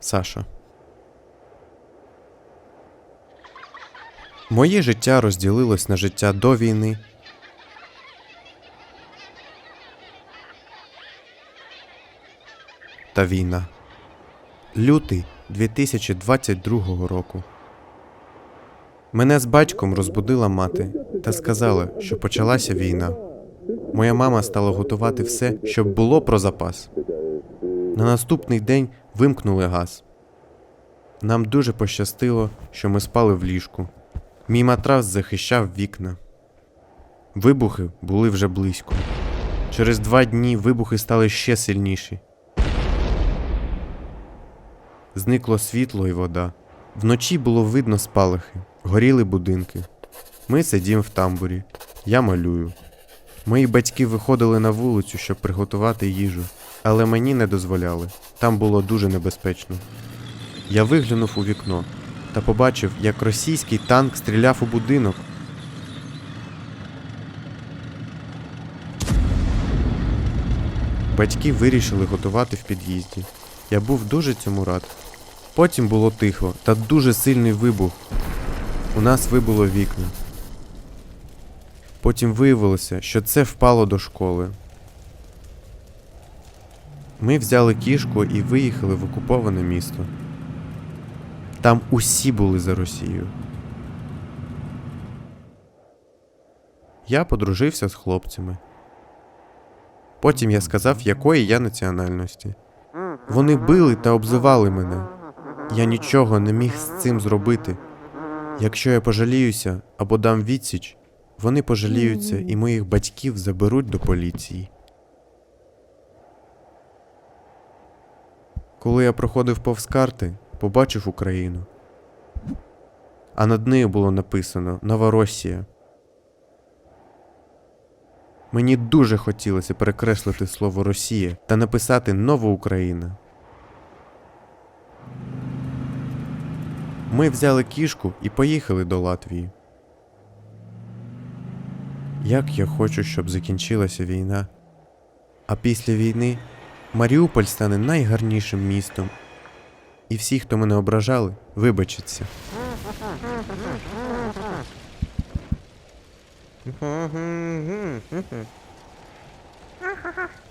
Саша. Моє життя розділилось на життя до війни. Та війна. Лютий 2022 року. Мене з батьком розбудила мати та сказала, що почалася війна. Моя мама стала готувати все, щоб було про запас. На наступний день вимкнули газ. Нам дуже пощастило, що ми спали в ліжку. Мій матрас захищав вікна. Вибухи були вже близько. Через два дні вибухи стали ще сильніші. Зникло світло і вода. Вночі було видно спалахи, горіли будинки. Ми сидім в тамбурі. Я малюю. Мої батьки виходили на вулицю, щоб приготувати їжу, але мені не дозволяли. Там було дуже небезпечно. Я виглянув у вікно та побачив, як російський танк стріляв у будинок. Батьки вирішили готувати в під'їзді. Я був дуже цьому рад. Потім було тихо та дуже сильний вибух. У нас вибуло вікна. Потім виявилося, що це впало до школи. Ми взяли кішку і виїхали в окуповане місто. Там усі були за Росію. Я подружився з хлопцями. Потім я сказав, якої я національності. Вони били та обзивали мене. Я нічого не міг з цим зробити. Якщо я пожаліюся або дам відсіч, вони пожаліються і моїх батьків заберуть до поліції. Коли я проходив повз карти, побачив Україну. А над нею було написано Новоросія. Мені дуже хотілося перекреслити слово Росія та написати Нова Україна. Ми взяли кішку і поїхали до Латвії. Як я хочу, щоб закінчилася війна. А після війни Маріуполь стане найгарнішим містом. І всі, хто мене ображали, вибачаться.